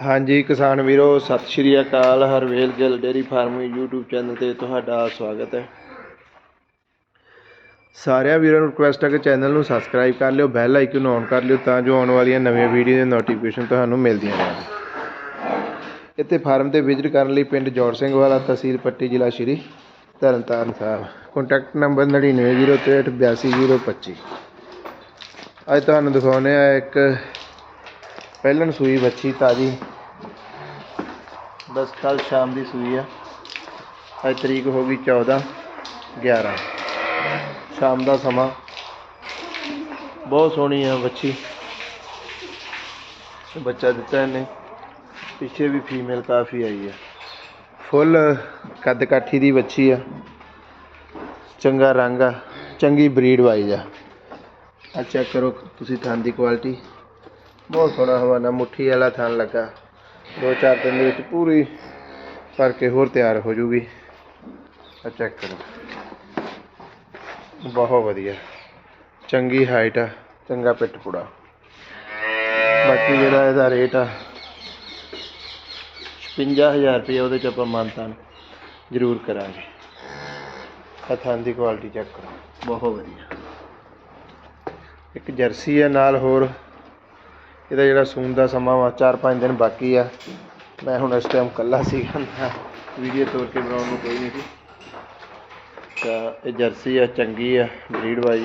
ਹਾਂਜੀ, ਕਿਸਾਨ ਵੀਰੋ, ਸਤਿ ਸ਼੍ਰੀ ਅਕਾਲ। Harvel Gill dairy farming YouTube channel ਤੇ ਤੁਹਾਡਾ ਸਵਾਗਤ ਹੈ। ਸਾਰਿਆਂ ਵੀਰਾਂ ਨੂੰ ਰਿਕੁਐਸਟ ਹੈ ਕਿ ਚੈਨਲ ਨੂੰ ਸਬਸਕ੍ਰਾਈਬ ਕਰ ਲਿਓ ਬੈਲ ਆਈਕਨ ਨੂੰ ਔਨ ਕਰ ਲਿਓ, ਤਾਂ ਜੋ ਆਉਣ ਵਾਲੀਆਂ ਨਵੀਆਂ ਵੀਡੀਓ ਦੀਆਂ ਨੋਟੀਫਿਕੇਸ਼ਨ ਤੁਹਾਨੂੰ ਮਿਲਦੀਆਂ ਰਹਿਣ। ਇੱਥੇ ਫਾਰਮ ਤੇ ਵਿਜ਼ਿਟ ਕਰਨ ਲਈ ਪਿੰਡ ਜੋੜ ਸਿੰਘ ਵਾਲਾ, ਤਹਿਸੀਲ ਪੱਟੀ, ਜ਼ਿਲ੍ਹਾ ਸ਼੍ਰੀ ਤਰਨਤਾਰਨ ਸਾਹਿਬ। ਕੰਟੈਕਟ ਨੰਬਰ 9903682025 ਅੱਜ ਤੁਹਾਨੂੰ ਦਿਖਾਉਂਦੇ ਆ ਇੱਕ ਪਹਿਲਣ ਸੂਈ ਬੱਚੀ ਤਾਜੀ। ਬਸ ਕੱਲ ਸ਼ਾਮ ਦੀ ਸੂਈ ਆ। ਅੱਜ ਤਰੀਕ ਹੋ ਗਈ 14 11 ਸ਼ਾਮ ਦਾ ਸਮਾਂ। ਬਹੁਤ ਸੋਹਣੀ ਆ ਬੱਚੀ। ਬੱਚਾ ਦਿੱਤਾ ਇਹਨੇ। ਪਿੱਛੇ ਵੀ ਫੀਮੇਲ ਕਾਫੀ ਆਈ ਆ। ਫੁੱਲ ਕੱਦ ਕਾਠੀ ਦੀ ਬੱਚੀ ਆ। ਚੰਗਾ ਰੰਗ ਆ। ਚੰਗੀ ਬਰੀਡ ਵਾਈਜ਼ ਆ। ਆ ਚੈੱਕ ਕਰੋ, ਤੁਸੀਂ ਥਾਂ ਦੀ ਕੁਆਲਿਟੀ ਬਹੁਤ ਸੋਹਣਾ ਹਵਾਨਾ, ਮੁੱਠੀ ਵਾਲਾ ਥਣ ਲੱਗਾ। ਦੋ ਚਾਰ ਦਿਨ ਦੇ ਵਿੱਚ ਪੂਰੀ ਭਰ ਕੇ ਹੋਰ ਤਿਆਰ ਹੋ ਜੂਗੀ। ਆ ਚੈੱਕ ਕਰੋ। ਬਹੁਤ ਵਧੀਆ। ਚੰਗੀ ਹਾਈਟ ਆ, ਚੰਗਾ ਪਿੱਟ ਪੂੜਾ। ਬਾਕੀ ਜਿਹੜਾ ਇਹਦਾ ਰੇਟ ਆ 55000 ਰੁਪਏ ਉਹਦੇ ਚ ਆਪਾਂ ਮਾਨਤਾਨ ਜ਼ਰੂਰ ਕਰਾਂਗੇ। ਹੱਥਾਂ ਦੀ ਕੁਆਲਿਟੀ ਚੈੱਕ ਕਰੋ। ਬਹੁਤ ਵਧੀਆ। ਇੱਕ ਜਰਸੀ ਹੈ ਨਾਲ ਹੋਰ ਇਹਦਾ ਜਿਹੜਾ ਸੂਣ ਦਾ ਸਮਾਂ ਵਾ 4-5 ਦਿਨ ਬਾਕੀ ਆ। ਮੈਂ ਹੁਣ ਇਸ ਟਾਈਮ ਕੱਲਾ ਸੀਗਾ ਨਾ ਵੀਡੀਓ ਤੋੜ ਕੇ ਬਣਾਉਣ ਨੂੰ ਕੋਈ ਨਹੀਂ ਸੀ। ਤਾਂ ਇਹ ਜਰਸੀ ਆ ਚੰਗੀ ਆ ਬਰੀਡ ਵਾਈਜ਼